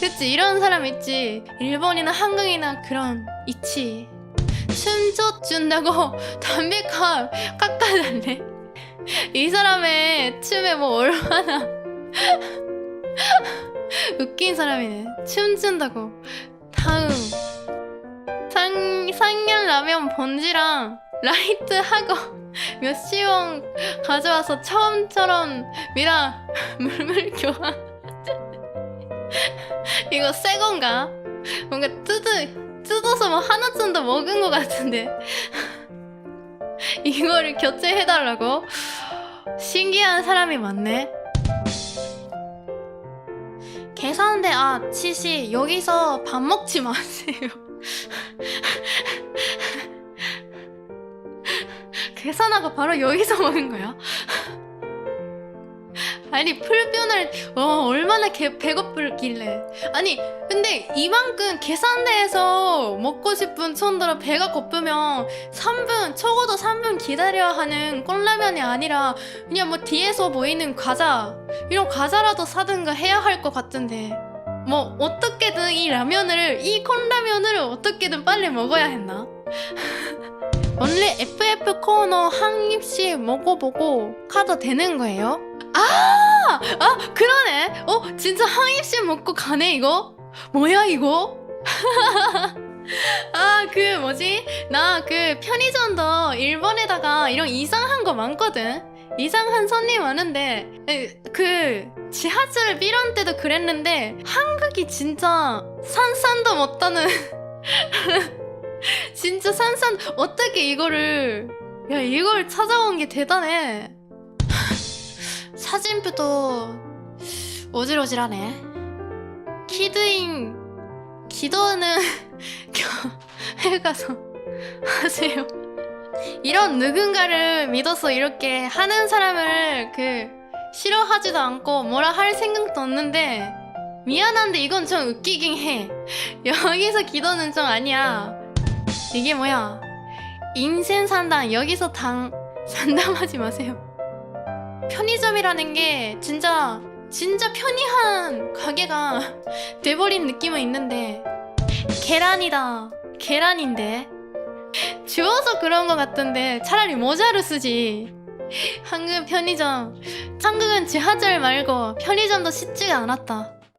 그치 이런 사람 있지. 일본이나 한국이나 그런 있지. 춤춰 준다고 담배값 깎아달래? 이 사람의 춤에 뭐 얼마나 웃긴 사람이네. 춤춘다고. 다음. 상, 상냥 라면 번지랑 라이트 하고 몇십 원 가져와서 처음처럼 미라 물물 교환 이거 새 건가? 뭔가 뜯어 뜯어서 뭐 하나쯤 더 먹은 것 같은데 이거를 교체해달라고? 신기한 사람이 많네 계산대 아 치시 여기서 밥 먹지 마세요 계산하고 바로 여기서 먹은 거야? 아니 풀뷰를 어, 얼마나 개, 배고플길래 아니 근데 이만큼 계산대에서 먹고 싶은 손들어 배가 고프면 3분 적어도 3분 기다려야 하는 꼴라면이 아니라 그냥 뭐 뒤에서 보이는 과자 이런 과자라도 사든가 해야 할 것 같은데 뭐 어떻게든 이 라면을 이 컵라면을 어떻게든 빨리 먹어야 했나? 원래 FF 코너 한 입씩 먹어보고 카드 되는 거예요? 아! 아 그러네 어 진짜 한 입씩 먹고 가네 이거? 뭐야 이거? 아 그 뭐지? 나 그 편의점도 일본에다가 이런 이상한 거 많거든 이상한 손님 많은데 에, 그 지하철 이런 때도 그랬는데 한국이 진짜 산산도 못하는 진짜 산산 어떻게 이거를 야 이걸 찾아온 게 대단해. 사진표도 오질오질하네. 키드인 기도는 교회 가서 하세요. 이런 누군가를 믿어서 이렇게 하는 사람을 그 싫어하지도 않고 뭐라 할 생각도 없는데 미안한데 이건 좀 웃기긴 해. 여기서 기도는 좀 아니야 이게 뭐야? 인생 산당 여기서 당 상담하지 마세요. 편의점이라는 게 진짜 진짜 편리한 가게가 돼버린 느낌은 있는데 계란이다. 계란인데. 주워서 그런 것 같던데 차라리 모자로 쓰지. 한국 편의점. 한국은 지하철 말고 편의점도 쉽지가 않았다